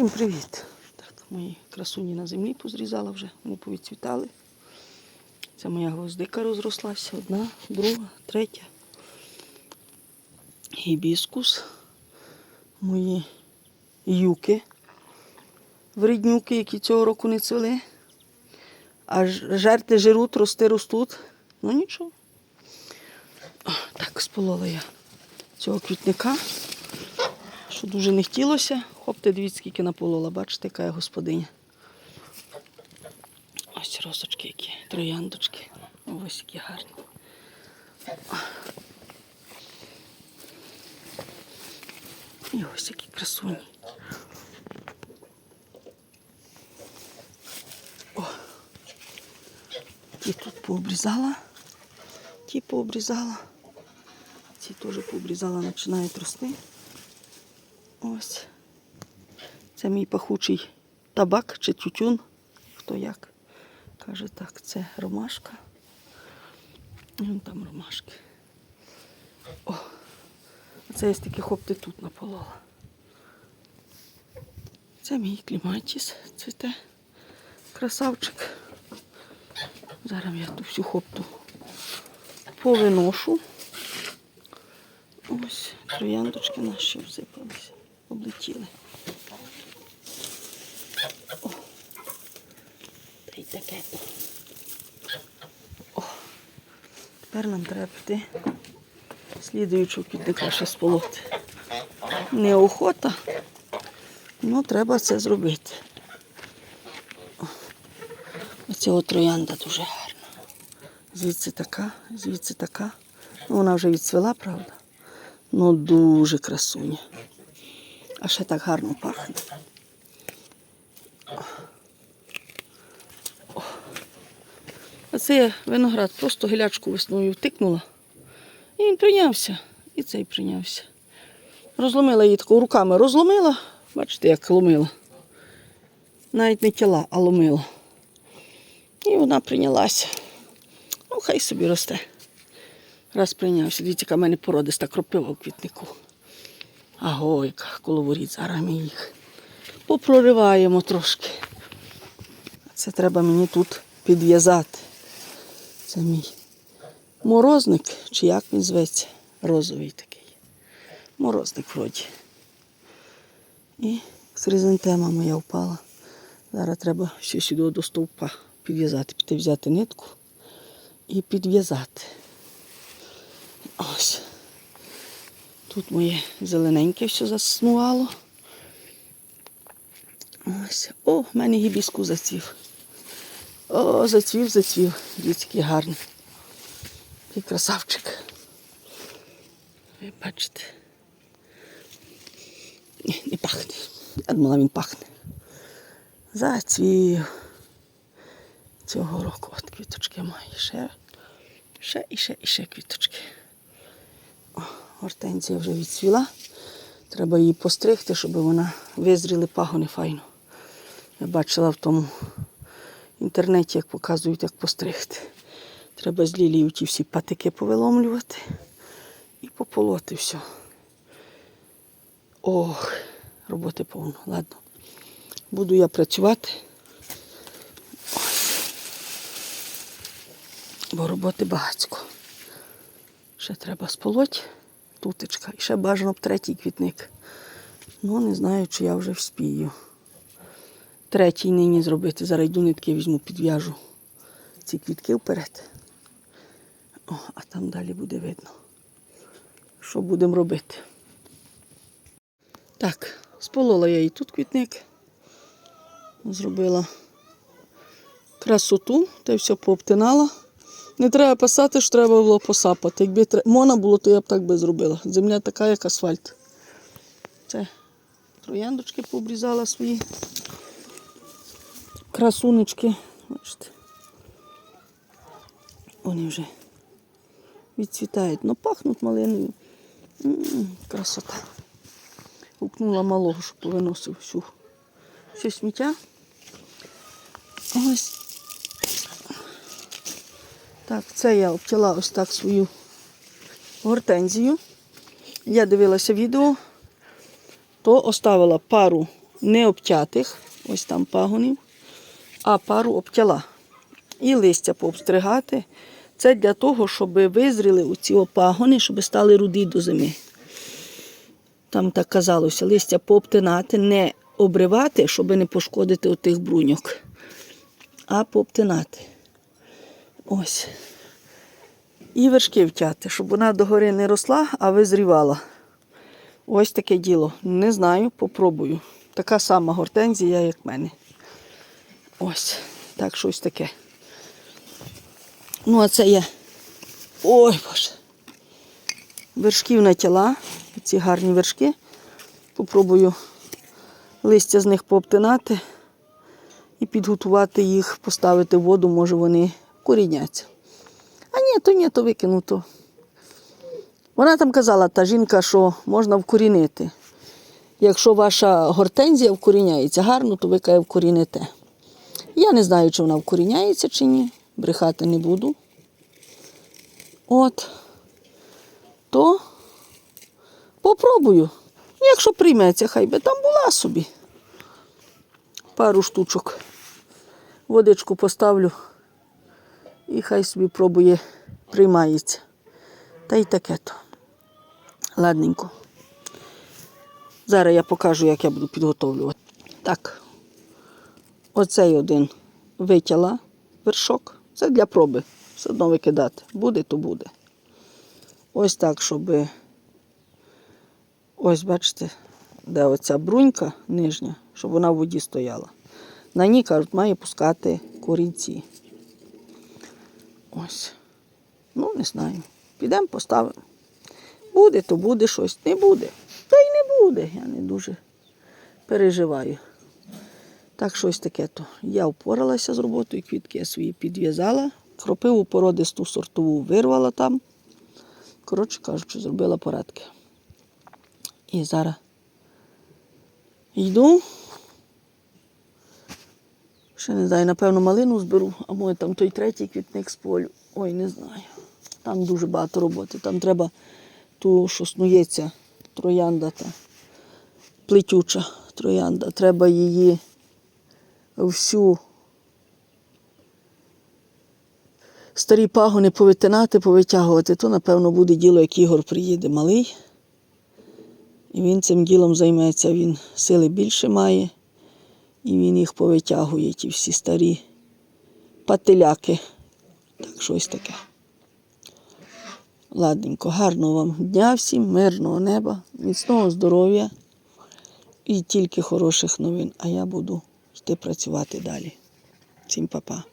Всім привіт! Так, мої красуні на землі позрізала вже, вони повідцвітали. Це моя гвоздика розрослася. Одна, друга, третя. Гібіскус. Мої юки. Вреднюки, які цього року не цвели. А жерти жируть, рости ростуть. Ну нічого. О, так, сполола я цього квітника що дуже не хотілося. Хопте, дивіться, скільки наполола, бачите, яка я господиня. Ось росочки які, трояндочки. Ось які гарні. І ось які красуні. О. Ті тут пообрізала, ті пообрізала. Ці теж пообрізала, починають рости. Ось. Це мій пахучий табак чи тютюн. Хто як. Каже так, це ромашка. Вон там ромашки. О, це я стільки хопти тут наполола. Це мій кліматіс цвіте. Красавчик. Зараз я ту всю хопту повиношу. Ось трояндочки наші всипалися, облетіли. Та й таке. О, тепер нам треба піти слідуючого квітника ще сполоти. Неохота, ну треба це зробити. О, Оця от троянда дуже гарна. Звідси така, звідси така. Ну, вона вже відцвела, правда? Ну, дуже красуня. А ще так гарно пахне. О. Оце я виноград просто гілячку весною втикнула. І він прийнявся. І цей прийнявся. Розломила її тако руками розломила. Бачите, як ломила. Навіть не тіла, а ломила. І вона прийнялася. Ну, хай собі росте. Раз прийнявся, дивіться, яка в мене породиста кропива в квітнику. Аго, яка коловоріт, зараз ми їх попрориваємо трошки. Це треба мені тут підв'язати. Це мій морозник, чи як він зветься, розовий такий. Морозник вроді. І хризантема моя впала. Зараз треба ще сюди до стовпа підв'язати, піти взяти нитку і підв'язати. Ось. Тут моє зелененьке все заснувало. Ось. О, в мене гібіску зацвів. О, зацвів, зацвів. Дивіться, який гарний. Який красавчик. Ви бачите. Ні, не пахне. Я думала, він пахне. Зацвів. Цього року от квіточки мої. Ще, ще і ще і ще квіточки. Гортензія вже відцвіла. Треба її постригти, щоб вона визріли пагони файно. Я бачила в тому інтернеті, як показують, як постригти. Треба з лілії ті всі патики повиломлювати і пополоти все. Ох, роботи повно. Ладно. Буду я працювати. Бо роботи багатько. Ще треба сполоть тутечка. І ще бажано б третій квітник. Ну, не знаю, чи я вже вспію. Третій нині зробити. Зараз йду нитки візьму, підв'яжу ці квітки вперед. О, а там далі буде видно, що будемо робити. Так, сполола я і тут квітник. Зробила красоту, та й все пообтинала. Не треба писати, що треба було посапати. Якби можна було, то я б так би зробила. Земля така, як асфальт. Це трояндочки пообрізала свої красунечки. Бачите. Вони вже відцвітають, але пахнуть малиною. Красота. Гукнула малого, щоб повиносив всю, все сміття. Ось так, це я обтяла ось так свою гортензію. Я дивилася відео, то оставила пару не обтятих, ось там пагонів, а пару обтяла. І листя пообстригати. Це для того, щоб визріли оці пагони, щоб стали руді до зими. Там так казалося, листя пообтинати, не обривати, щоб не пошкодити отих бруньок, а пообтинати. Ось. І вершки втяти, щоб вона догори не росла, а визрівала. Ось таке діло. Не знаю, попробую. Така сама гортензія, як в мене. Ось. Так, щось таке. Ну, а це є. Ой, Боже. Вершків на тіла. Ці гарні вершки. Попробую листя з них пообтинати і підготувати їх, поставити в воду, може вони коріняться. А ні, то ні, то викинуто. Вона там казала, та жінка, що можна вкорінити. Якщо ваша гортензія вкоріняється гарно, то ви каже, вкоріните. Я не знаю, чи вона вкоріняється чи ні. Брехати не буду. От. То попробую. Якщо прийметься, хай би там була собі. Пару штучок. Водичку поставлю і хай собі пробує, приймається. Та й таке то. Ладненько. Зараз я покажу, як я буду підготовлювати. Так, оцей один витяла вершок. Це для проби. Все одно викидати. Буде, то буде. Ось так, щоб. Ось, бачите, де оця брунька нижня, щоб вона в воді стояла. На ній, кажуть, має пускати корінці. Ось. Ну, не знаю. Підемо, поставимо. Буде, то буде щось. Не буде. То й не буде. Я не дуже переживаю. Так, щось таке то. Я впоралася з роботою, квітки я свої підв'язала. Кропиву породисту сортову вирвала там. Коротше кажучи, зробила порядки. І зараз йду. Ще не знаю, напевно, малину зберу, а може там той третій квітник з полю. Ой, не знаю. Там дуже багато роботи. Там треба ту, що снується, троянда та плетюча троянда. Треба її всю старі пагони повитинати, повитягувати. То, напевно, буде діло, як Ігор приїде малий. І він цим ділом займеться. Він сили більше має. І він їх повитягує, ті всі старі пателяки. Так, щось таке. Ладненько, гарного вам дня всім, мирного неба, міцного здоров'я і тільки хороших новин. А я буду йти працювати далі. Всім па-па.